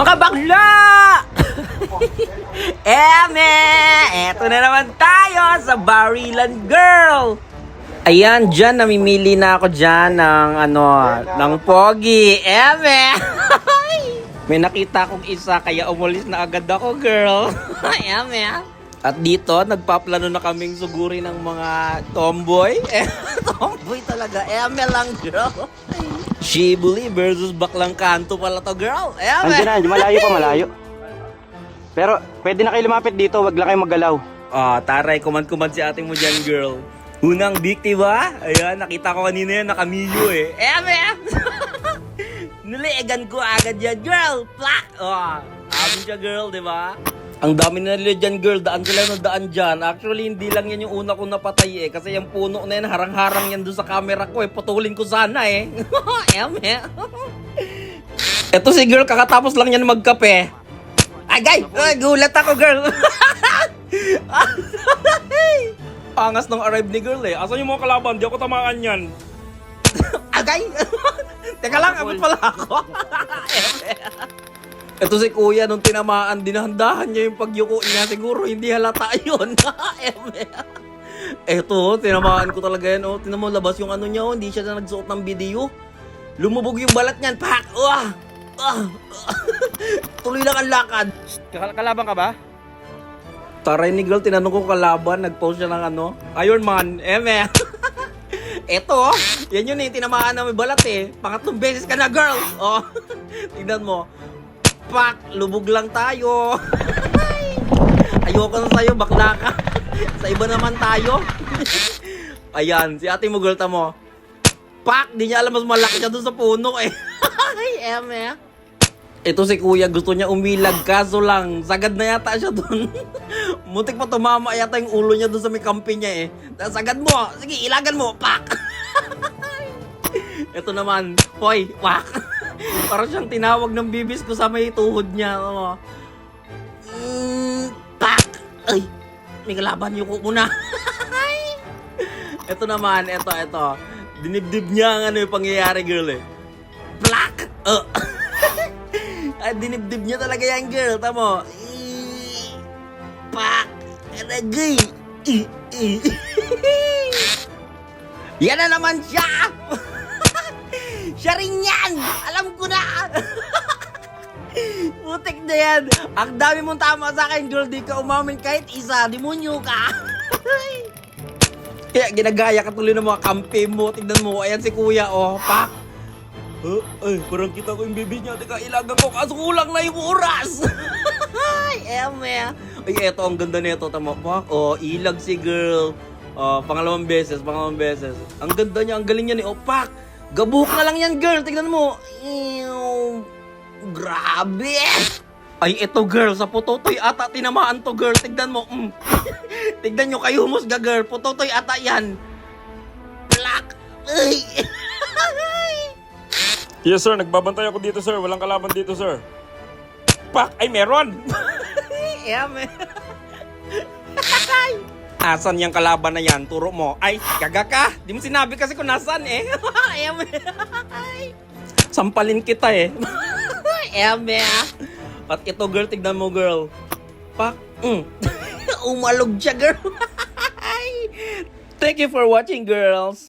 Mga bakla! Eme! Eto na naman tayo sa Barilan Girl! Ayan, dyan, namimili na ako dyan ng ano, ng pogi. Eme! May nakita akong isa, kaya umulis na agad ako, girl. Eme! Ah. At dito, nagpaplano na kaming suguri ng mga tomboy. tomboy talaga. Eme lang, girl. Shibuli versus Baklang Kanto pala to, girl. Eme! Andiyan na, malayo pa, malayo. Pero pwede na kayo lumapit dito, wag lang kayo maggalaw. Ah, taray, kuman-kuman si ate mo dyan, girl. Unang biktima, ayan, nakita ko kanina yan, nakamiyo eh. Eh, ma'am! Niliigan ko agad yan, girl! Plak! Oh, amin siya, girl, di ba? Ang dami na nila dyan, girl. Daan sila na daan dyan. Actually, hindi lang yan yung una kong napatay eh. Kasi yung puno na yan, harang-harang yan doon sa camera ko eh. Putulin ko sana eh. eh, ma'am. Ito si girl, kakatapos lang yan magkape. Ay, guy! Ay, gulat ako, girl! Angas ng arrive ni girl eh. Asan yung mga kalaban? Di ako tamaan yan. Agay! Teka lang, abot pala ako. Ito si kuya, nung tinamaan, dinahandahan niya yung pagyuko niya. Siguro hindi halata yun. Eto, tinamaan ko talaga yan. Oh. Tinan mo, labas yung ano niya. Oh. Hindi siya na nagsuot ng video. Lumubog yung balat niyan. Pak! Wah! Ah! Tuloy lang ang lakad. Kalaban ka ba? Taray ni girl, tinanong ko kalaban, nag-post siya ng ano, Iron Man, eme. Eto, oh, yan yun eh, tinamaan na may balat eh. Pangatlong beses ka na, girl. Oh, tignan mo. Pak, lubog lang tayo. Ayoko na sa'yo, bakla ka. Sa iba naman tayo. Ayan, si ate mo, girl, tamo. Pak, di niya alam mas malaki siya doon sa puno eh. Ay, eme. Ito si kuya, gusto niya umilag, kaso lang, sagad na yata siya doon. Muntik pa tumama yata yung ulo niya doon sa may kampi niya eh. Sagad mo, sige, ilagan mo, pak! Ito naman, hoy, pak! Parang siyang tinawag ng bibis ko sa may tuhod niya. Oh. Mm, pak! Ay, may kalaban yung muna. ito naman, ito, ito. Dinibdib niya ang ano yung pangyayari, girl eh. Black! Uh. Ay, dinibdib niya talaga yan, girl. Tamo. Pak! Aragay! I- i- Yan na naman siya! Siya rin yan! Alam ko na! Putik na yan! Ang dami mong tama sa akin, girl. Di ka umamin kahit isa. Demonyo ka! Kaya ginagaya ka tuloy ng mga kampi mo. Tignan mo, ayan si kuya, oh. Pak! Uh, ay, parang kita ko yung bibig niya. Teka, ilagan ko. Kaso kulang na yung oras. ay, eme. Ay, eto, ang ganda nito. Tama pa. Oh, ilag si girl. Oh, pangalawang beses, pangalawang beses. Ang ganda niya, ang galing niya ni Opak. Gabuk na lang yan, girl. Tignan mo. Ew. Grabe. Ay, eto, girl. Sa putotoy ata tinamaan to, girl. Tignan mo. Mm. Tignan nyo kayo, musga, girl. Putotoy ata yan. Black. Ay. Yes sir, nagbabantay ako dito sir. Walang kalaban dito sir. Pak! Ay, meron! Eme. Asan yung kalaban na yan? Turo mo. Ay, gaga ka. Di mo sinabi kasi kung nasan eh. Eme. Sampalin kita eh. Eme. At ito girl, tignan mo girl. Pak. Mm. Umalog siya girl. Thank you for watching girls.